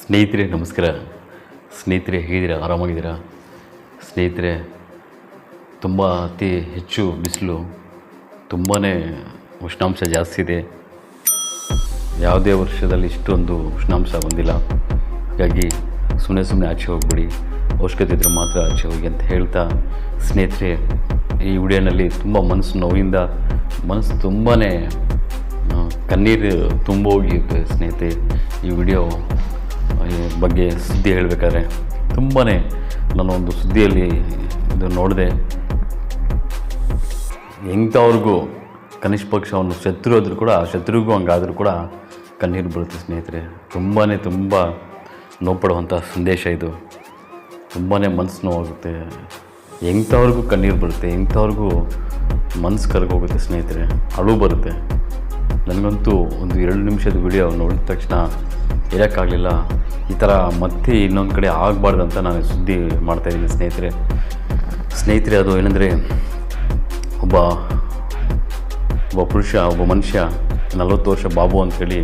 ಸ್ನೇಹಿತರೆ, ನಮಸ್ಕಾರ. ಸ್ನೇಹಿತರೆ, ಹೇಗಿದ್ದೀರಾ? ಆರಾಮಾಗಿದ್ದೀರಾ? ಸ್ನೇಹಿತರೆ, ತುಂಬ ಅತಿ ಹೆಚ್ಚು ಬಿಸಿಲು ತುಂಬಾ ಉಷ್ಣಾಂಶ ಜಾಸ್ತಿ ಇದೆ. ಯಾವುದೇ ವರ್ಷದಲ್ಲಿ ಇಷ್ಟೊಂದು ಉಷ್ಣಾಂಶ ಬಂದಿಲ್ಲ. ಹಾಗಾಗಿ ಸುಮ್ಮನೆ ಸುಮ್ಮನೆ ಆಚೆ ಹೋಗ್ಬಿಡಿ. ಅವಶ್ಯಕತೆ ಇದ್ದರೆ ಮಾತ್ರ ಆಚೆ ಹೋಗಿ ಅಂತ ಹೇಳ್ತಾ ಸ್ನೇಹಿತರೆ, ಈ ವಿಡಿಯೋನಲ್ಲಿ ತುಂಬ ಮನಸ್ಸು ನೋವಿಂದ, ಮನಸ್ಸು ತುಂಬಾ ಕಣ್ಣೀರು ತುಂಬೋಗಿರುತ್ತೆ ಸ್ನೇಹಿತರೆ. ಈ ವಿಡಿಯೋ ಬಗ್ಗೆ ಸುದ್ದಿ ಹೇಳಬೇಕಾದ್ರೆ ತುಂಬಾ ನಾನು ಒಂದು ಸುದ್ದಿಯಲ್ಲಿ ಇದು ನೋಡಿದೆ. ಎಂಥವ್ರಿಗೂ ಕನಿಷ್ಠ ಪಕ್ಷ ಅವನು ಶತ್ರು ಆದರೂ ಕೂಡ ಆ ಶತ್ರುಗೂ ಹಂಗಾದರೂ ಕೂಡ ಕಣ್ಣೀರು ಬರುತ್ತೆ ಸ್ನೇಹಿತರೆ. ತುಂಬಾ ತುಂಬ ನೋವುಪಡುವಂಥ ಸಂದೇಶ ಇದು. ತುಂಬಾ ಮನಸ್ಸು ನೋವಾಗುತ್ತೆ. ಎಂಥವ್ರಿಗೂ ಕಣ್ಣೀರು ಬರುತ್ತೆ ಎಂಥವ್ರಿಗೂ ಮನಸ್ಸು ಕರ್ಗೋಗುತ್ತೆ ಸ್ನೇಹಿತರೆ. ಅಳು ಬರುತ್ತೆ. ನನಗಂತೂ ಒಂದು ಎರಡು ನಿಮಿಷದ ವಿಡಿಯೋ ನೋಡಿದ ತಕ್ಷಣ ಇರೋಕ್ಕಾಗಲಿಲ್ಲ ಈ ಥರ ಮತ್ತೆ ಇನ್ನೊಂದು ಕಡೆ ಆಗಬಾರ್ದು ಅಂತ ನಾನು ಸುದ್ದಿ ಮಾಡ್ತಾಯಿದ್ದೀನಿ ಸ್ನೇಹಿತರೆ. ಸ್ನೇಹಿತರೆ, ಅದು ಏನಂದರೆ ಒಬ್ಬ ಒಬ್ಬ ಪುರುಷ, ಒಬ್ಬ ಮನುಷ್ಯ, ನಲವತ್ತು ವರ್ಷ ಬಾಬು ಅಂಥೇಳಿ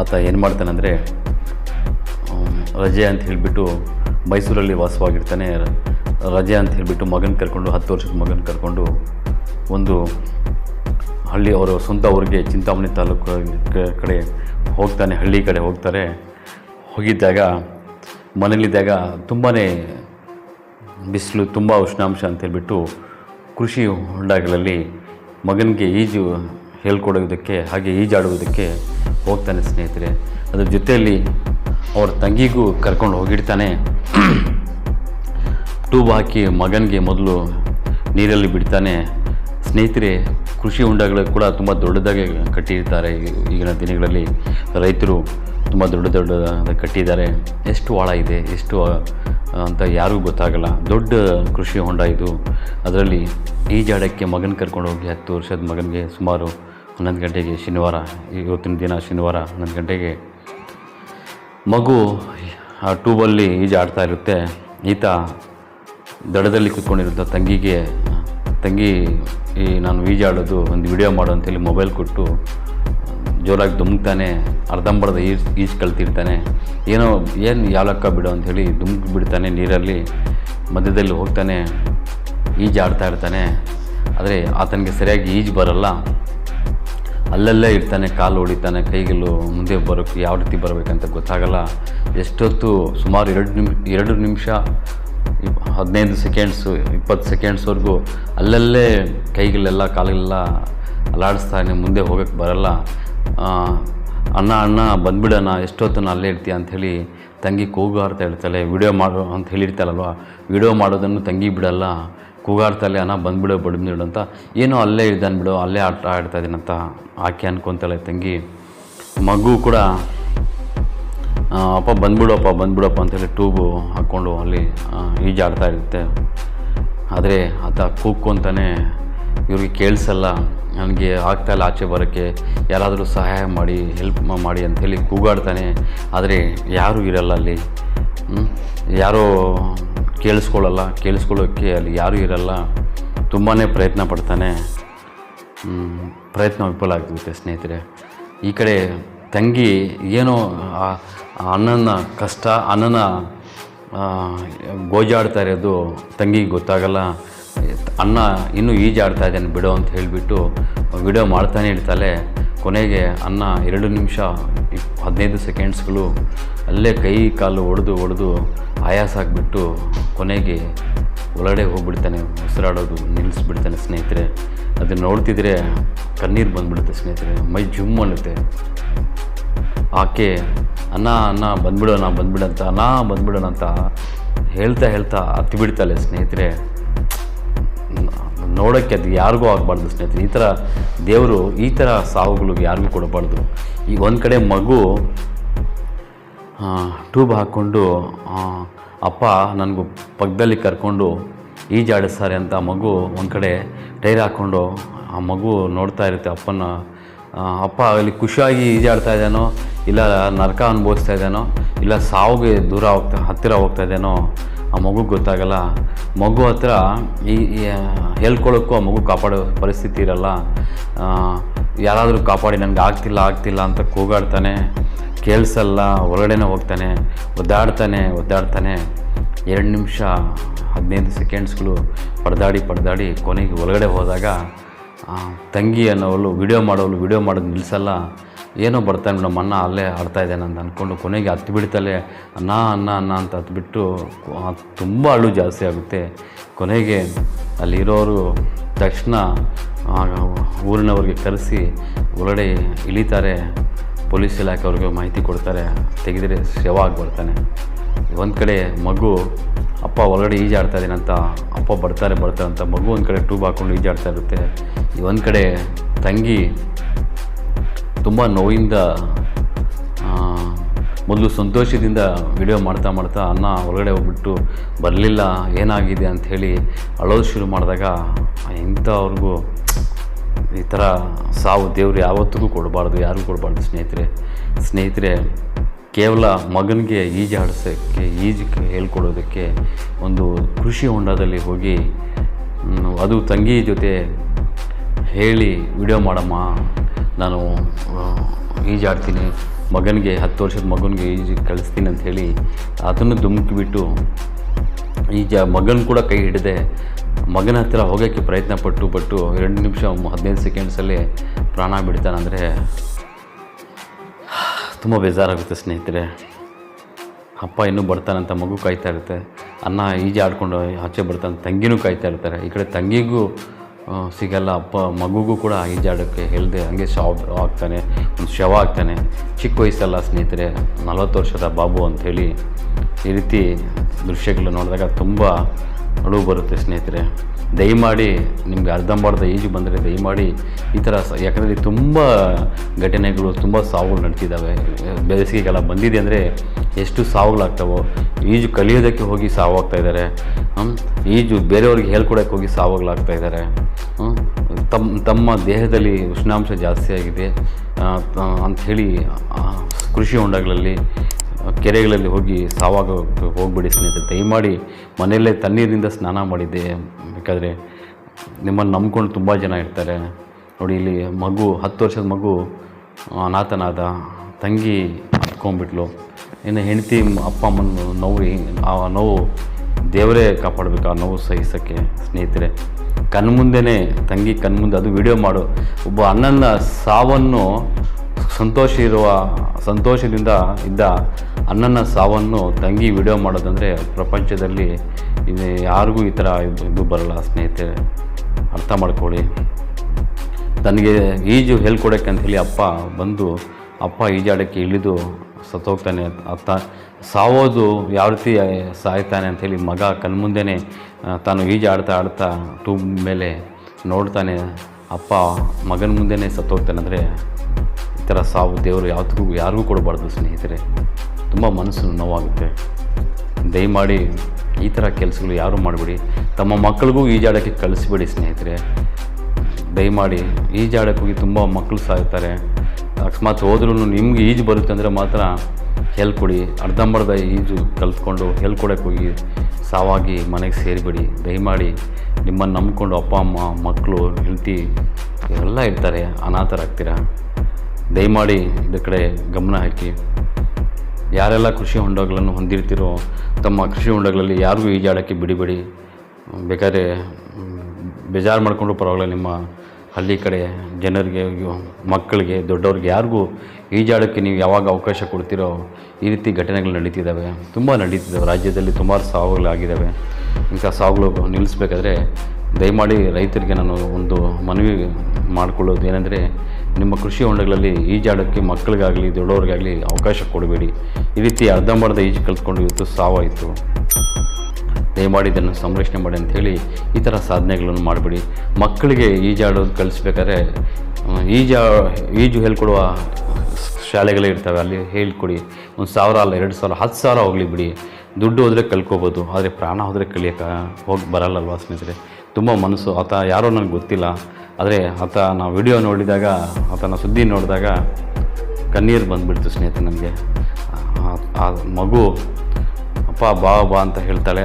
ಆತ ಏನು ಮಾಡ್ತಾನಂದರೆ ರಜೆ ಅಂತ ಹೇಳಿಬಿಟ್ಟು ಮೈಸೂರಲ್ಲಿ ವಾಸವಾಗಿರ್ತಾನೆ. ರಜೆ ಅಂತ ಹೇಳಿಬಿಟ್ಟು ಮಗನ ಕರ್ಕೊಂಡು, ಹತ್ತು ವರ್ಷದ ಮಗನ ಕರ್ಕೊಂಡು ಒಂದು ಹಳ್ಳಿ, ಅವರ ಸ್ವಂತ ಊರಿಗೆ, ಚಿಂತಾಮಣಿ ತಾಲೂಕು ಕಡೆ ಹೋಗ್ತಾನೆ, ಹಳ್ಳಿ ಕಡೆ ಹೋಗ್ತಾರೆ. ಹೋಗಿದ್ದಾಗ, ಮನೇಲಿದ್ದಾಗ ತುಂಬಾ ಬಿಸಿಲು, ತುಂಬ ಉಷ್ಣಾಂಶ ಅಂತ ಹೇಳ್ಬಿಟ್ಟು ಕೃಷಿ ಹೊಂಡಗಳಲ್ಲಿ ಮಗನಿಗೆ ಈಜು ಹೇಳ್ಕೊಡೋದಕ್ಕೆ, ಹಾಗೆ ಈಜಾಡುವುದಕ್ಕೆ ಹೋಗ್ತಾನೆ ಸ್ನೇಹಿತರೆ. ಅದ್ರ ಜೊತೆಯಲ್ಲಿ ಅವ್ರ ತಂಗಿಗೂ ಕರ್ಕೊಂಡು ಹೋಗಿರ್ತಾನೆ ಟ್ಯೂಬ್ ಹಾಕಿ ಮಗನಿಗೆ ಮೊದಲು ನೀರಲ್ಲಿ ಬಿಡ್ತಾನೆ. ಸ್ನೇಹಿತರೆ ಕೃಷಿ ಹೊಂಡಗಳು ಕೂಡ ತುಂಬ ದೊಡ್ಡದಾಗಿ ಕಟ್ಟಿರ್ತಾರೆ. ಈಗಿನ ದಿನಗಳಲ್ಲಿ ರೈತರು ತುಂಬ ದೊಡ್ಡ ದೊಡ್ಡದಾದ ಕಟ್ಟಿದ್ದಾರೆ. ಎಷ್ಟು ಆಳ ಇದೆ, ಎಷ್ಟು ಅಂತ ಯಾರಿಗೂ ಗೊತ್ತಾಗಲ್ಲ. ದೊಡ್ಡ ಕೃಷಿ ಹೊಂಡ ಇದು. ಅದರಲ್ಲಿ ಈಜಾಡೋಕ್ಕೆ ಮಗನ ಕರ್ಕೊಂಡು ಹೋಗಿ ಹತ್ತು ವರ್ಷದ ಮಗನಿಗೆ ಸುಮಾರು ಹನ್ನೊಂದು ಗಂಟೆಗೆ ಶನಿವಾರ, ಇವತ್ತಿನ ದಿನ ಶನಿವಾರ ಹನ್ನೊಂದು ಗಂಟೆಗೆ ಮಗು, ಆ ಟ್ಯೂಬಲ್ಲಿ ಈಜಾಡ್ತಾ ಇರುತ್ತೆ. ಈತ ದಡದಲ್ಲಿ ಕೂತ್ಕೊಂಡಿರುವಂಥ ತಂಗಿಗೆ, ತಂಗಿ ಈ ನಾನು ಈಜಾಡೋದು ಒಂದು ವಿಡಿಯೋ ಮಾಡು ಅಂತೇಳಿ ಮೊಬೈಲ್ ಕೊಟ್ಟು ಜೋರಾಗಿ ಧುಮುಕ್ತಾನೆ, ಅರ್ಧಂಬರ್ಧ ಈಜ್, ಈಜು ಕಲ್ತಿರ್ತಾನೆ. ಏನೋ, ಏನು ಯಾಲಕ್ಕ ಬಿಡು ಅಂಥೇಳಿ ಧುಮುಕ್ ಬಿಡ್ತಾನೆ ನೀರಲ್ಲಿ, ಮಧ್ಯದಲ್ಲಿ ಹೋಗ್ತಾನೆ ಈಜಾಡ್ತಾ ಇರ್ತಾನೆ. ಆದರೆ ಆತನಿಗೆ ಸರಿಯಾಗಿ ಈಜು ಬರಲ್ಲ. ಅಲ್ಲಲ್ಲೇ ಇರ್ತಾನೆ, ಕಾಲು ಹೊಡಿತಾನೆ, ಕೈಗೆಲ್ಲೂ ಮುಂದೆ ಬರೋಕ್ಕೆ ಯಾವ ರೀತಿ ಬರಬೇಕಂತ ಗೊತ್ತಾಗಲ್ಲ. ಎಷ್ಟೊತ್ತು ಸುಮಾರು ಎರಡು ನಿಮ್, ಎರಡು ನಿಮಿಷ ಹದಿನೈದು ಸೆಕೆಂಡ್ಸು ಇಪ್ಪತ್ತು ಸೆಕೆಂಡ್ಸ್ವರೆಗೂ ಅಲ್ಲಲ್ಲೇ ಕೈಗಳೆಲ್ಲ ಕಾಲುಗಳೆಲ್ಲ ಅಲ್ಲಾಡಿಸ್ತಾನೆ ಮುಂದೆ ಹೋಗೋಕ್ಕೆ ಬರಲ್ಲ. ಅಣ್ಣ ಅಣ್ಣ, ಬಂದುಬಿಡೋಣ ಎಷ್ಟೊತ್ತನ್ನು ಅಲ್ಲೇ ಇರ್ತೀಯ ಅಂಥೇಳಿ ತಂಗಿ ಕೂಗಾಡ್ತಾ ಇರ್ತಾಳೆ ವಿಡಿಯೋ ಮಾಡು ಅಂತ ಹೇಳಿರ್ತಾಳಲ್ವ? ವಿಡಿಯೋ ಮಾಡೋದನ್ನು ತಂಗಿ ಬಿಡಲ್ಲ. ಕೂಗಾಡ್ತಾಳೆ ಅಣ್ಣ, ಬಂದುಬಿಡು ಬಡ್ಬಿಡು ಅಂತ. ಏನೋ ಅಲ್ಲೇ ಇದ್ದಾನೆ ಬಿಡು, ಅಲ್ಲೇ ಆಟ ಆಡ್ತಾ ಇದ್ದೀನಂತ ಆಕೆ ಅನ್ಕೊತಾಳೆ ತಂಗಿ. ಮಗು ಕೂಡ ಅಪ್ಪ ಬಂದ್ಬಿಡಪ್ಪ ಬಂದ್ಬಿಡಪ್ಪ ಅಂತೇಳಿ ಟ್ಯೂಬು ಹಾಕ್ಕೊಂಡು ಅಲ್ಲಿ ಈಜಾಡ್ತಾ ಇರುತ್ತೆ. ಆದರೆ ಆತ ಕೂಗ್ಕೊಂತಾನೆ ಇವ್ರಿಗೆ ಕೇಳಿಸಲ್ಲ. ನನಗೆ ಆಗ್ತಾಯಿಲ್ಲ ಆಚೆ ಬರೋಕ್ಕೆ. ಯಾರಾದರೂ ಸಹಾಯ ಮಾಡಿ ಹೆಲ್ಪ್ ಮಾಡಿ ಅಂಥೇಳಿ ಕೂಗಾಡ್ತಾನೆ. ಆದರೆ ಯಾರೂ ಇರಲ್ಲ ಅಲ್ಲಿ. ಯಾರೂ ಕೇಳಿಸ್ಕೊಳ್ಳಲ್ಲ. ಕೇಳಿಸ್ಕೊಳ್ಳೋಕ್ಕೆ ಅಲ್ಲಿ ಯಾರೂ ಇರಲ್ಲ. ತುಂಬಾ ಪ್ರಯತ್ನ ಪಡ್ತಾನೆ. ಪ್ರಯತ್ನ ವಿಫಲ ಆಗ್ತಿರುತ್ತೆ ಸ್ನೇಹಿತರೆ. ಈ ಕಡೆ ತಂಗಿ ಏನೋ ಅಣ್ಣನ ಕಷ್ಟ, ಅಣ್ಣನ ಗೋಜಾಡ್ತಾ ಇರೋದು ತಂಗಿಗೆ ಗೊತ್ತಾಗಲ್ಲ. ಅಣ್ಣ ಇನ್ನೂ ಈಜಾಡ್ತಾ ಇದ್ದಾನೆ ಬಿಡು ಅಂತ ಹೇಳಿಬಿಟ್ಟು ವಿಡಿಯೋ ಮಾಡ್ತಾನೆ ಇರ್ತಾಳೆ. ಕೊನೆಗೆ ಅನ್ನ ಎರಡು ನಿಮಿಷ, ಹದಿನೈದು ಸೆಕೆಂಡ್ಸ್ಗಳು ಅಲ್ಲೇ ಕೈ ಕಾಲು ಒಡೆದು ಒಡೆದು ಆಯಾಸ ಆಗಿಬಿಟ್ಟು ಕೊನೆಗೆ ಒಳಗಡೆ ಹೋಗ್ಬಿಡ್ತಾನೆ, ಉಸಿರಾಡೋದು, ನಿಲ್ಲಿಸ್ಬಿಡ್ತಾನೆ ಸ್ನೇಹಿತರೆ. ಅದನ್ನು ನೋಡ್ತಿದ್ರೆ ಕಣ್ಣೀರು ಬಂದುಬಿಡುತ್ತೆ ಸ್ನೇಹಿತರೆ, ಮೈ ಜುಮ್ ಅನ್ನುತ್ತೆ. ಆಕೆ ಅಣ್ಣ ಅಣ್ಣ ಬಂದ್ಬಿಡೋಣ ಬಂದ್ಬಿಡಂತ, ಅಣ್ಣ, ಬಂದ್ಬಿಡೋಣ ಅಂತ ಹೇಳ್ತಾ ಹೇಳ್ತಾ ಹತ್ತಿ ಬಿಡ್ತಾಳೆ ಸ್ನೇಹಿತರೆ. ನೋಡೋಕ್ಕೆ ಅದು ಯಾರಿಗೂ ಆಗಬಾರ್ದು ಸ್ನೇಹಿತರೆ. ಈ ಥರ ದೇವರು ಈ ಥರ ಸಾವುಗಳು ಯಾರಿಗೂ ಕೊಡಬಾರ್ದು. ಈ ಒಂದು ಕಡೆ ಮಗು ಟ್ಯೂಬ್ ಹಾಕ್ಕೊಂಡು ಅಪ್ಪ ನನಗೂ ಪಕ್ಕದಲ್ಲಿ ಕರ್ಕೊಂಡು ಈಜಾಡಿಸ್ತಾರೆ ಅಂತ ಮಗು ಒಂದು ಕಡೆ ಟೈರ್ ಹಾಕ್ಕೊಂಡು, ಆ ಮಗು ನೋಡ್ತಾ ಇರುತ್ತೆ ಅಪ್ಪನ ಅಪ್ಪ ಅಲ್ಲಿ ಖುಷಿಯಾಗಿ ಈಜಾಡ್ತಾ ಇದ್ದಾನೋ, ಇಲ್ಲ ನರಕ ಅನುಭವಿಸ್ತಾ ಇದ್ದಾನೋ, ಇಲ್ಲ ಸಾವಿಗೆ ದೂರ ಹೋಗ್ತಾ ಹತ್ತಿರ ಹೋಗ್ತಾ ಇದ್ದಾನೋ, ಆ ಮಗು ಗೊತ್ತಾಗಲ್ಲ. ಮಗು ಹತ್ರ ಈ ಹೇಳ್ಕೊಳ್ಳೋಕ್ಕೂ ಆ ಮಗು ಕಾಪಾಡೋ ಪರಿಸ್ಥಿತಿ ಇರಲ್ಲ. ಯಾರಾದರೂ ಕಾಪಾಡಿ, ನನಗೆ ಆಗ್ತಿಲ್ಲ ಆಗ್ತಿಲ್ಲ ಅಂತ ಕೂಗಾಡ್ತಾನೆ, ಕೇಳಿಸಲ್ಲ, ಹೊರಗಡೆನೇ ಹೋಗ್ತಾನೆ, ಒದ್ದಾಡ್ತಾನೆ ಒದ್ದಾಡ್ತಾನೆ. ಎರಡು ನಿಮಿಷ ಹದಿನೈದು ಸೆಕೆಂಡ್ಸ್ಗಳು ಪಡೆದಾಡಿ ಪಡೆದಾಡಿ ಕೊನೆಗೆ ಒಳಗಡೆ ಹೋದಾಗ ತಂಗಿ ಅನ್ನೋವಳು ವಿಡಿಯೋ ಮಾಡೋಳು ವಿಡಿಯೋ ಮಾಡೋದು ನಿಲ್ಲಿಸಲ್ಲ ಏನೋ ಬರ್ತಾನೆ ಮೇಡಮ್ ಅನ್ನ ಅಲ್ಲೇ ಆಡ್ತಾ ಇದ್ದಾನೆ ಅಂತ ಅಂದ್ಕೊಂಡು ಕೊನೆಗೆ ಹತ್ತು ಬಿಡ್ತಲೇ ಅನ್ನ ಅನ್ನ ಅನ್ನ ಅಂತ ಹತ್ಬಿಟ್ಟು ತುಂಬ ಅಳು ಜಾಸ್ತಿ ಆಗುತ್ತೆ. ಕೊನೆಗೆ ಅಲ್ಲಿರೋರು ತಕ್ಷಣ ಊರಿನವ್ರಿಗೆ ಕರೆಸಿ, ಒಳಗಡೆ ಇಳಿತಾರೆ. ಪೊಲೀಸ್ ಇಲಾಖೆ ಅವ್ರಿಗೆ ಮಾಹಿತಿ ಕೊಡ್ತಾರೆ. ತೆಗೆದರೆ ಶವ ಆಗಿ ಬರ್ತಾನೆ ಒಂದು ಕಡೆ ಮಗು ಅಪ್ಪ ಒಳಗಡೆ ಈಜಾಡ್ತಾ ಇದ್ದೀನಿ ಅಂತ ಅಪ್ಪ ಬರ್ತಾರೆ ಬರ್ತಾರೆ ಅಂತ ಮಗು ಒಂದು ಕಡೆ ಟ್ಯೂಬ್ ಹಾಕ್ಕೊಂಡು ಈಜಾಡ್ತಾ ಇರುತ್ತೆ. ಒಂದು ಕಡೆ ತಂಗಿ ತುಂಬ ನೋವಿಂದ ಮೊದಲು ಸಂತೋಷದಿಂದ ವಿಡಿಯೋ ಮಾಡ್ತಾ ಮಾಡ್ತಾ ಅನ್ನ ಒಳಗಡೆ ಹೋಗ್ಬಿಟ್ಟು, ಬರಲಿಲ್ಲ, ಏನಾಗಿದೆ ಅಂಥೇಳಿ ಅಳೋದು ಶುರು ಮಾಡಿದಾಗ ಇಂಥವ್ರಿಗೂ ಈ ಥರ ಸಾವು ದೇವರು ಯಾವತ್ತಿಗೂ ಕೊಡಬಾರ್ದು, ಯಾರಿಗೂ ಕೊಡಬಾರ್ದು ಸ್ನೇಹಿತರೆ. ಸ್ನೇಹಿತರೆ ಕೇವಲ ಮಗನಿಗೆ ಈಜಾಡಿಸೋಕ್ಕೆ ಈಜು ಹೇಳ್ಕೊಡೋದಕ್ಕೆ ಒಂದು ಕೃಷಿ ಹೊಂಡದಲ್ಲಿ ಹೋಗಿ ಅದು ತಂಗಿ ಜೊತೆ ಹೇಳಿ ವಿಡಿಯೋ ಮಾಡಮ್ಮ. ನಾನು ಈಜಾಡ್ತೀನಿ ಮಗನಿಗೆ, ಹತ್ತು ವರ್ಷದ ಮಗನಿಗೆ ಈಜು ಕಳಿಸ್ತೀನಿ ಹೇಳಿ ಅದನ್ನು ಧುಮುಕಿಬಿಟ್ಟು ಈಜ, ಮಗನ ಕೂಡ ಕೈ ಹಿಡಿದೆ. ಮಗನ ಹತ್ತಿರ ಹೋಗೋಕ್ಕೆ ಪ್ರಯತ್ನ ಪಟ್ಟು ಪಟ್ಟು ಎರಡು ನಿಮಿಷ ಹದಿನೈದು ಸೆಕೆಂಡ್ಸಲ್ಲಿ ಪ್ರಾಣ ಬಿಡ್ತಾನಂದರೆ ತುಂಬ ಬೇಜಾರಾಗುತ್ತೆ ಸ್ನೇಹಿತರೆ. ಅಪ್ಪ ಇನ್ನೂ ಬರ್ತಾನಂತ ಮಗು ಕಾಯ್ತಾ ಇರುತ್ತೆ. ಅನ್ನ ಈಜೆ ಆಡ್ಕೊಂಡು ಆಚೆ ಬರ್ತಾನೆ ತಂಗಿನೂ ಕಾಯ್ತಾ ಇರ್ತಾರೆ. ಈ ಕಡೆ ತಂಗಿಗೂ ಸಿಗಲ್ಲ. ಅಪ್ಪ ಮಗುಗೂ ಕೂಡ ಈಜಾಡೋಕ್ಕೆ ಹೇಳ್ದೆ, ಹಂಗೆ ಶಾವ್, ಆಗ್ತಾನೆ, ಒಂದು ಶವ ಆಗ್ತಾನೆ ಚಿಕ್ಕ ವಯಸ್ಸಲ್ಲ ಸ್ನೇಹಿತರೆ, ನಲವತ್ತು ವರ್ಷದ ಬಾಬು ಅಂಥೇಳಿ ಈ ರೀತಿ ದೃಶ್ಯಗಳು ನೋಡಿದಾಗ ತುಂಬ ಅಳುವು ಬರುತ್ತೆ ಸ್ನೇಹಿತರೆ. ದಯಮಾಡಿ ನಿಮಗೆ ಅರ್ಧಂಬರ್ಧ ಈಜು ಬಂದರೆ ದಯಮಾಡಿ ಈ ಥರ ಸ ಯಾಕಂದರೆ ತುಂಬ ಘಟನೆಗಳು, ತುಂಬ ಸಾವುಗಳು ನಡ್ತಿದ್ದಾವೆ. ಬೇಸಿಗೆಗೆಲ್ಲ ಬಂದಿದೆ ಅಂದರೆ ಎಷ್ಟು ಸಾವುಗಳಾಗ್ತಾವೋ. ಈಜು ಕಲಿಯೋದಕ್ಕೆ ಹೋಗಿ ಸಾವಾಗ್ತಾ ಇದ್ದಾರೆ? ಈಜು ಬೇರೆಯವ್ರಿಗೆ ಹೇಳ್ಕೊಡೋಕ್ಕೆ ಹೋಗಿ ಸಾವುಗಳಾಗ್ತಾ ಇದ್ದಾರೆ? ತಮ್ಮ ತಮ್ಮ ದೇಹದಲ್ಲಿ ಉಷ್ಣಾಂಶ ಜಾಸ್ತಿ ಆಗಿದೆ. ಅಂಥೇಳಿ ಕೃಷಿ ಹೊಂಡಗಳಲ್ಲಿ ಕೆರೆಗಳಲ್ಲಿ ಹೋಗಿ ಸಾವಾಗ ಹೋಗ್ಬಿಡಿ ಸ್ನೇಹಿತರೆ. ದಯಮಾಡಿ ಮನೆಯಲ್ಲೇ ತಣ್ಣೀರಿನಿಂದ ಸ್ನಾನ ಮಾಡಿದ್ದೆ. ಬೇಕಾದರೆ ನಿಮ್ಮನ್ನು ನಂಬ್ಕೊಂಡು ತುಂಬ ಜನ ಇರ್ತಾರೆ. ನೋಡಿ, ಇಲ್ಲಿ ಮಗು, ಹತ್ತು ವರ್ಷದ ಮಗು, ಅನಾಥನಾದ ತಂಗಿ ಹತ್ಕೊಂಡ್ಬಿಟ್ಲು. ಇನ್ನು ಹೆಂಡತಿ, ಅಪ್ಪ, ಅಮ್ಮನ ನೋವು ಆ ನೋವು ದೇವರೇ ಕಾಪಾಡಬೇಕು, ಆ ನೋವು ಸಹಿಸೋಕ್ಕೆ ಸ್ನೇಹಿತರೆ. ಕಣ್ಮುಂದೆನೇ, ತಂಗಿ ಕಣ್ಮುಂದೆ ಅದು ವಿಡಿಯೋ ಮಾಡು. ಒಬ್ಬ ಅಣ್ಣನ ಸಾವನ್ನು ಸಂತೋಷ ಇರುವ ಸಂತೋಷದಿಂದ ಇದ್ದ ಅಣ್ಣನ ಸಾವನ್ನು ತಂಗಿ ವಿಡಿಯೋ ಮಾಡೋದಂದರೆ ಪ್ರಪಂಚದಲ್ಲಿ ಇದು ಯಾರಿಗೂ ಈ ಥರ ಇದು ಬರಲ್ಲ ಸ್ನೇಹಿತರೆ. ಅರ್ಥ ಮಾಡ್ಕೊಳ್ಳಿ. ತನಗೆ ಈಜು ಹೇಳ್ಕೊಡೋಕ್ಕೆ ಅಂತ ಹೇಳಿ ಅಪ್ಪ ಬಂದು ಅಪ್ಪ ಈಜಾಡೋಕ್ಕೆ ಇಳಿದು ಸತ್ತೋಗ್ತಾನೆ. ಅತ್ತ ಸಾವೋದು ಯಾವ ರೀತಿ ಸಾಯ್ತಾನೆ ಅಂಥೇಳಿ ಮಗ ಕಣ್ಮುಂದೆನೇ ಆ, ತಾನು ಈಜಾಡ್ತಾ ಆಡ್ತಾ ಟೂಬ್ ಮೇಲೆ ನೋಡ್ತಾನೆ. ಅಪ್ಪ ಮಗನ ಮುಂದೆನೇ ಸತ್ತೋಗ್ತಾನೆ ಅಂದರೆ ಥರ ಸಾವು ದೇವರು ಯಾವತ್ತಿಗೂ ಯಾರಿಗೂ ಕೊಡಬಾರ್ದು ಸ್ನೇಹಿತರೆ. ತುಂಬ ಮನಸ್ಸು ನೋವಾಗುತ್ತೆ. ದಯಮಾಡಿ ಈ ಥರ ಕೆಲಸಗಳು ಯಾರೂ ಮಾಡಬೇಡಿ. ತಮ್ಮ ಮಕ್ಕಳಿಗೂ ಈಜಾಡೋಕ್ಕೆ ಕಳಿಸ್ಬೇಡಿ ಸ್ನೇಹಿತರೆ. ದಯಮಾಡಿ ಈಜಾಡೋಕ್ಕೆ ಹೋಗಿ ತುಂಬ ಮಕ್ಕಳು ಸಾಯ್ತಾರೆ. ಅಕಸ್ಮಾತ್ ಹೋದ್ರೂ ನಿಮ್ಗೆ ಈಜು ಬರುತ್ತೆ ಅಂದರೆ ಮಾತ್ರ ಹೇಳ್ಕೊಡಿ ಅರ್ಧಂಬರ್ಧ ಈಜು ಕಲ್ತ್ಕೊಂಡು ಹೇಳ್ಕೊಡಕ್ಕೆ ಹೋಗಿ ಸಾವಾಗಿ ಮನೆಗೆ ಸೇರಿಬಿಡಿ. ದಯಮಾಡಿ ನಿಮ್ಮನ್ನು ನಂಬ್ಕೊಂಡು ಅಪ್ಪ, ಅಮ್ಮ, ಮಕ್ಕಳು, ಹೆಂಡತಿ ಎಲ್ಲ ಇರ್ತಾರೆ. ಅನಾಥರಾಗ್ತೀರ? ದಯಮಾಡಿ ಇದರ ಕಡೆ ಗಮನ ಹಾಕಿ. ಯಾರೆಲ್ಲ ಕೃಷಿ ಹೊಂಡಗಳನ್ನು ಹೊಂದಿರ್ತಿರೋ ತಮ್ಮ ಕೃಷಿ ಹೊಂಡಗಳಲ್ಲಿ ಯಾರಿಗೂ ಈಜಾಡೋಕ್ಕೆ ಬಿಡಿಬೇಡಿ. ಬೇಕಾದ್ರೆ ಬೇಜಾರು ಮಾಡಿಕೊಂಡು ಪರವಾಗಿಲ್ಲ, ನಿಮ್ಮ ಹಳ್ಳಿ ಕಡೆ ಜನರಿಗೆ, ಮಕ್ಕಳಿಗೆ, ದೊಡ್ಡವ್ರಿಗೆ ಯಾರಿಗೂ ಈಜಾಡೋಕ್ಕೆ ನೀವು ಯಾವಾಗ ಅವಕಾಶ ಕೊಡ್ತೀರೋ ಈ ರೀತಿ ಘಟನೆಗಳು ನಡೀತಿದ್ದಾವೆ. ತುಂಬ ನಡೀತಿದ್ದಾವೆ. ರಾಜ್ಯದಲ್ಲಿ ಸುಮಾರು ಸಾವುಗಳಾಗಿದ್ದಾವೆ ಇಂಥ ಸಾವುಗಳು ನಿಲ್ಲಿಸ್ಬೇಕಾದ್ರೆ ದಯಮಾಡಿ ರೈತರಿಗೆ ನಾನು ಒಂದು ಮನವಿ ಮಾಡಿಕೊಳ್ಳೋದು ಏನಂದರೆ ನಿಮ್ಮ ಕೃಷಿ ಹೊಂಡಗಳಲ್ಲಿ ಈಜಾಡೋಕ್ಕೆ ಮಕ್ಕಳಿಗಾಗಲಿ, ದೊಡ್ಡವ್ರಿಗಾಗಲಿ ಅವಕಾಶ ಕೊಡಬೇಡಿ. ಈ ರೀತಿ ಅರ್ಧಂಬರ್ಧ ಈಜು ಕಲ್ತ್ಕೊಂಡು ಇವತ್ತು ಸಾವಾಯಿತು. ದಯಮಾಡಿ ಇದನ್ನು ಸಂರಕ್ಷಣೆ ಮಾಡಿ ಅಂಥೇಳಿ ಈ ಥರ ಸಾಧನೆಗಳನ್ನು ಮಾಡಬೇಡಿ. ಮಕ್ಕಳಿಗೆ ಈಜಾಡೋದು ಕಲಿಸ್ಬೇಕಾದ್ರೆ ಈಜಾ, ಈಜ ಹೇಳ್ಕೊಡುವ ಶಾಲೆಗಳೇ ಇರ್ತವೆ, ಅಲ್ಲಿ ಹೇಳ್ಕೊಡಿ. ಒಂದು ಸಾವಿರ ಅಲ್ಲ, ಎರಡು ಸಾವಿರ, ಹತ್ತು ಸಾವಿರ ಹೋಗಲಿ ಬಿಡಿ. ದುಡ್ಡು ಹೋದರೆ ಕಲ್ಕೋಬೋದು ಆದರೆ ಪ್ರಾಣ ಹೋದರೆ ಕಲಿಯೋಕೆ ಹೋಗಿ ಬರಲ್ಲಲ್ವಾ ಸ್ನೇಹಿತರೆ. ತುಂಬ ಮನಸ್ಸು ಆತ ಯಾರೋ ನನಗೆ ಗೊತ್ತಿಲ್ಲ. ಆದರೆ ಆತ ನಾವು ವಿಡಿಯೋ ನೋಡಿದಾಗ, ಆತನ ಸುದ್ದಿ ನೋಡಿದಾಗ ಕಣ್ಣೀರು ಬಂದುಬಿಡ್ತು ಸ್ನೇಹಿತರೆ ನನಗೆ ಆ- ಮಗು, ಅಪ್ಪ, ಬಾ ಬಾ ಅಂತ ಹೇಳ್ತಾಳೆ.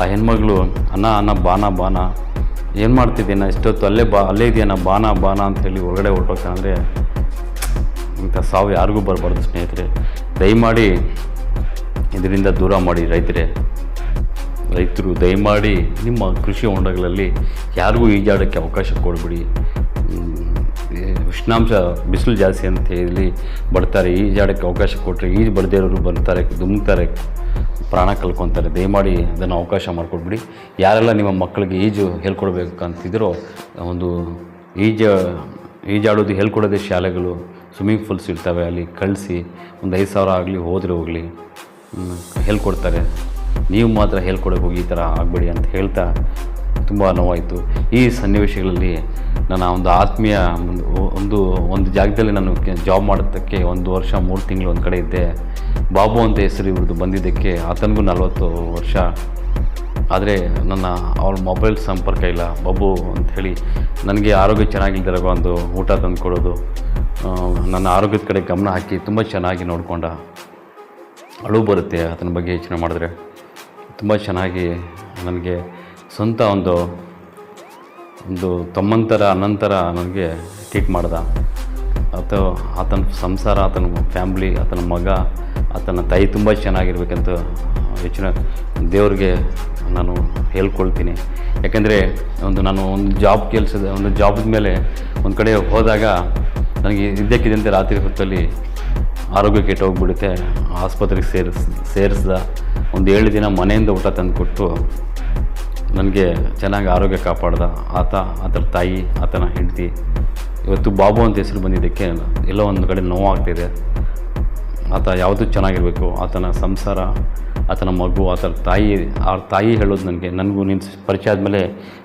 ಆ- ಹೆಣ್ಮಗಳು ಅನ್ನ ಅನ್ನ ಬಾನ ಬಾನ, ಏನು ಮಾಡ್ತಿದ್ದೀನ? ಇಷ್ಟೊತ್ತು ಅಲ್ಲೇ ಬಾ, ಅಲ್ಲೇ ಇದೆಯಾ ಬಾನ ಬಾನ ಅಂತ ಹೇಳಿ ಹೊರಗಡೆ ಹೊರಟೋಗ್ತಾನೆ ಇಂಥ ಸಾವು ಯಾರಿಗೂ ಬರಬಾರ್ದು ಸ್ನೇಹಿತರೆ. ದಯಮಾಡಿ ಇದರಿಂದ ದೂರ ಮಾಡಿ ರೈತರೇ. ರೈತರು ದಯಮಾಡಿ ನಿಮ್ಮ ಕೃಷಿ ಹೊಂಡಗಳಲ್ಲಿ ಯಾರಿಗೂ ಈಜಾಡೋಕ್ಕೆ ಅವಕಾಶ ಕೊಡಬೇಡಿ. ಉಷ್ಣಾಂಶ ಬಿಸಿಲು ಜಾಸ್ತಿ ಅಂತ ಹೇಳಿ ಬರ್ತಾರೆ, ಈಜಾಡೋಕ್ಕೆ ಅವಕಾಶ ಕೊಟ್ಟರೆ ಈಜು ಬಡದೇ ಇರೋರು ಬರ್ತಾರೆ ದುಮ್ತಾರೆ ಪ್ರಾಣ ಕಲ್ಕೊತಾರೆ. ದಯಮಾಡಿ ಅದನ್ನು ಅವಕಾಶ ಮಾಡಿಕೊಡ್ಬಿಡಿ. ಯಾರೆಲ್ಲ ನಿಮ್ಮ ಮಕ್ಕಳಿಗೆ ಈಜು ಹೇಳ್ಕೊಡ್ಬೇಕು ಅಂತಿದ್ರೋ ಒಂದು ಈಜ, ಈಜಾಡೋದು ಹೇಳ್ಕೊಡೋದೇ ಶಾಲೆಗಳು ಸ್ವಿಮ್ಮಿಂಗ್ ಪೂಲ್ಸ್ ಇರ್ತವೆ, ಅಲ್ಲಿ ಕಳಿಸಿ, ಒಂದು ಐದು ಸಾವಿರ ಆಗಲಿ ಹೋದರೆ ಹೋಗಲಿ ಹೇಳ್ಕೊಡ್ತಾರೆ. ನೀವು ಮಾತ್ರ ಹೇಳ್ಕೊಡಕ್ಕೆ ಹೋಗಿ ಈ ಥರ ಆಗಬೇಡಿ ಅಂತ ಹೇಳ್ತಾ ತುಂಬ ನೋವಾಯಿತು. ಈ ಸನ್ನಿವೇಶಗಳಲ್ಲಿ ನನ್ನ ಒಂದು ಆತ್ಮೀಯ ಒಂದು ಒಂದು ಒಂದು ಜಾಗದಲ್ಲಿ ನಾನು ಜಾಬ್ ಮಾಡೋದಕ್ಕೆ ಒಂದು ವರ್ಷ, ಮೂರು ತಿಂಗಳು ಒಂದು ಕಡೆ ಇದ್ದೆ. ಬಾಬು ಅಂತ ಹೆಸರು ಇವ್ರದ್ದು ಬಂದಿದ್ದಕ್ಕೆ ಆತನಿಗೂ ನಲವತ್ತು ವರ್ಷ. ಆದರೆ ನನ್ನ, ಅವ್ರ ಮೊಬೈಲ್ ಸಂಪರ್ಕ ಇಲ್ಲ. ಬಾಬು ಅಂಥೇಳಿ ನನಗೆ ಆರೋಗ್ಯ ಚೆನ್ನಾಗಿಲ್ದಿರಾಗ ಒಂದು ಊಟ ತಂದು ಕೊಡೋದು. ನನ್ನ ಆರೋಗ್ಯದ ಕಡೆ ಗಮನ ಹಾಕಿ ತುಂಬ ಚೆನ್ನಾಗಿ ನೋಡಿಕೊಂಡ. ಅಳು ಬರುತ್ತೆ ಅದನ್ನ ಬಗ್ಗೆ ಯೋಚನೆ ಮಾಡಿದ್ರೆ. ತುಂಬ ಚೆನ್ನಾಗಿ ನನಗೆ ಸ್ವಂತ ಒಂದು ಒಂದು ತಮ್ಮಂತರ ಅನಂತರ ನನಗೆ ಟ್ರೀಟ್ ಮಾಡ್ದ. ಆತ ಆತನ ಸಂಸಾರ, ಆತನ ಫ್ಯಾಮ್ಲಿ ಆತನ ಮಗ, ಆತನ ತಾಯಿ ತುಂಬ ಚೆನ್ನಾಗಿರ್ಬೇಕಂತ ಹೆಚ್ಚಿನ ದೇವ್ರಿಗೆ ನಾನು ಹೇಳ್ಕೊಳ್ತೀನಿ. ಯಾಕೆಂದರೆ ಒಂದು ನಾನು ಒಂದು ಜಾಬ್ ಕೆಲಸದ, ಒಂದು ಜಾಬದ ಮೇಲೆ ಒಂದು ಕಡೆ ಹೋದಾಗ ನನಗೆ ಇದ್ದಕ್ಕಿದ್ದಂತೆ ರಾತ್ರಿ ಹೊತ್ತಲ್ಲಿ ಆರೋಗ್ಯ ಕೆಟ್ಟೋಗ್ಬಿಡುತ್ತೆ, ಆಸ್ಪತ್ರೆಗೆ ಸೇರಿಸ್, ಸೇರಿಸ್ದ. ಒಂದು ಏಳು ದಿನ ಮನೆಯಿಂದ ಊಟ ತಂದುಕೊಟ್ಟು ನನಗೆ ಚೆನ್ನಾಗಿ ಆರೋಗ್ಯ ಕಾಪಾಡ್ದ. ಆತ, ಆತನ ತಾಯಿ, ಆತನ ಹೆಂಡತಿ, ಇವತ್ತು ಬಾಬು ಅಂತ ಹೆಸರು ಬಂದಿದ್ದಕ್ಕೆ ಎಲ್ಲೋ ಒಂದು ಕಡೆ ನೋವಾಗ್ತಿದೆ. ಆತ ಯಾವುದು ಚೆನ್ನಾಗಿರಬೇಕು? ಆತನ ಸಂಸಾರ, ಆತನ ಮಗು, ಆತನ ತಾಯಿ, ಆ ತಾಯಿ ಹೇಳೋದು ನನಗೆ, ನನಗೂ ನಿನ್ನ ಪರಿಚಯ ಆದಮೇಲೆ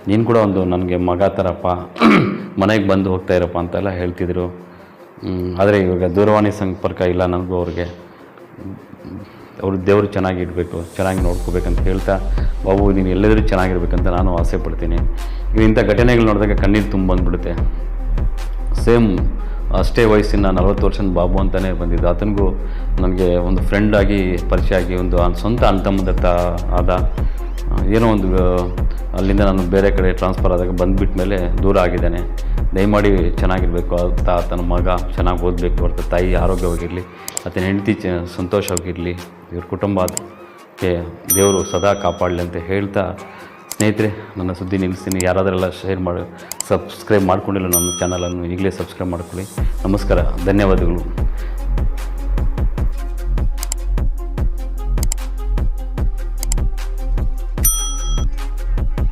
ನೀನು ಕೂಡ ಒಂದು ನನಗೆ ಮಗ ಥರಪ್ಪ ಮನೆಗೆ ಬಂದು ಹೋಗ್ತಾ ಇರಪ್ಪ ಅಂತೆಲ್ಲ ಹೇಳ್ತಿದ್ರು. ಆದರೆ ಇವಾಗ ದೂರವಾಣಿ ಸಂಪರ್ಕ ಇಲ್ಲ ನನಗೂ ಅವ್ರಿಗೆ. ಅವರು ದೇವರು ಚೆನ್ನಾಗಿ ಇಡಬೇಕು ಚೆನ್ನಾಗಿ ನೋಡ್ಕೋಬೇಕಂತ ಹೇಳ್ತಾ ಬಾಬು ನೀನು ಎಲ್ಲದರೂ ಚೆನ್ನಾಗಿರ್ಬೇಕಂತ ನಾನು ಆಸೆ ಪಡ್ತೀನಿ. ಇಂಥ ಘಟನೆಗಳು ನೋಡಿದಾಗ ಕಣ್ಣೀರು ತುಂಬ ಬಂದ್ಬಿಡುತ್ತೆ. ಸೇಮ್ ಅಷ್ಟೇ ವಯಸ್ಸಿನ ನಲವತ್ತು ವರ್ಷದ ಬಾಬು ಅಂತಲೇ ಬಂದಿದ್ದು. ಆತನಿಗೂ ನನಗೆ ಒಂದು ಫ್ರೆಂಡ್ ಆಗಿ, ಪರಿಚಯ ಆಗಿ, ಒಂದು ಸ್ವಂತ ಅಣ್ಣ ಆದ ಏನೋ ಒಂದು, ಅಲ್ಲಿಂದ ನಾನು ಬೇರೆ ಕಡೆ ಟ್ರಾನ್ಸ್ಫರ್ ಆದಾಗ ಬಂದುಬಿಟ್ಟ ಮೇಲೆ ದೂರ ಆಗಿದ್ದಾನೆ. ದಯಮಾಡಿ ಚೆನ್ನಾಗಿರಬೇಕು ಅಂತ ತನ್ನ ಮಗ ಚೆನ್ನಾಗಿ ಓದಬೇಕು ಅಂತ ತಾಯಿ ಆರೋಗ್ಯವಾಗಿರಲಿ, ಆತನ ಹೆಂಡತಿ ಚ, ಸಂತೋಷವಾಗಿರಲಿ, ಇವ್ರ ಕುಟುಂಬಕ್ಕೆ ದೇವರು ಸದಾ ಕಾಪಾಡಲಿ ಅಂತ ಹೇಳ್ತಾ, ಸ್ನೇಹಿತರೆ, ನನ್ನ ಸುದ್ದಿ ನಿಲ್ಲಿಸ್ತೀನಿ. ಯಾರಾದರೆಲ್ಲ ಶೇರ್ ಮಾಡಿ ಸಬ್ಸ್ಕ್ರೈಬ್ ಮಾಡ್ಕೊಂಡಿಲ್ಲ ನನ್ನ ಚಾನಲನ್ನು ಈಗಲೇ ಸಬ್ಸ್ಕ್ರೈಬ್ ಮಾಡ್ಕೊಳ್ಳಿ. ನಮಸ್ಕಾರ, ಧನ್ಯವಾದಗಳು.